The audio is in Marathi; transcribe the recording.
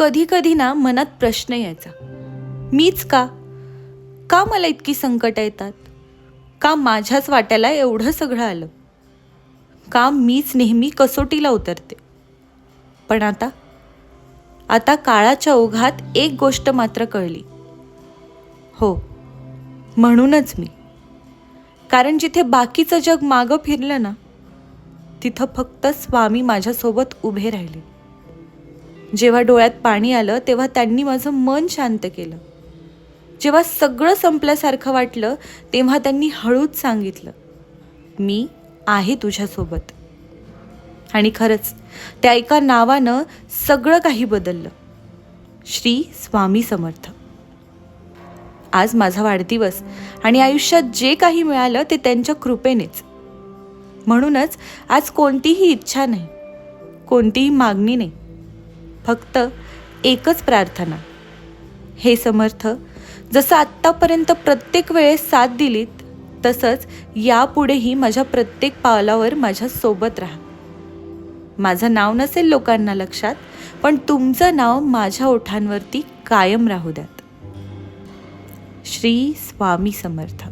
कधी कधी ना मनात प्रश्न यायचा. मीच का? का मला इतकी संकट येतात? का माझ्याच वाट्याला एवढं सगळं आलं? का मीच नेहमी कसोटीला उतरते? पण आता आता काळाच्या ओघात एक गोष्ट मात्र कळली. हो म्हणूनच मी. कारण जिथे बाकीचं जग मागं फिरलं ना तिथं फक्त स्वामी माझ्यासोबत उभे राहिले. जेव्हा डोळ्यात पाणी आलं तेव्हा त्यांनी माझं मन शांत केलं. जेव्हा सगळं संपल्यासारखं वाटलं तेव्हा त्यांनी हळूच सांगितलं मी आहे तुझ्यासोबत. आणि खरंच त्या एका नावानं सगळं काही बदललं. श्री स्वामी समर्थ. आज माझा वाढदिवस आणि आयुष्यात जे काही मिळालं ते त्यांच्या कृपेनेच. म्हणूनच आज कोणतीही इच्छा नाही कोणतीही मागणी नाही. फक्त एकच प्रार्थना. हे समर्थ जसं आत्तापर्यंत प्रत्येक वेळेस साथ दिलीत तसंच यापुढेही माझ्या प्रत्येक पावलावर माझ्या सोबत राहा. माझं नाव नसेल लोकांना लक्षात पण तुमचं नाव माझ्या ओठांवरती कायम राहू द्यात. श्री स्वामी समर्थ.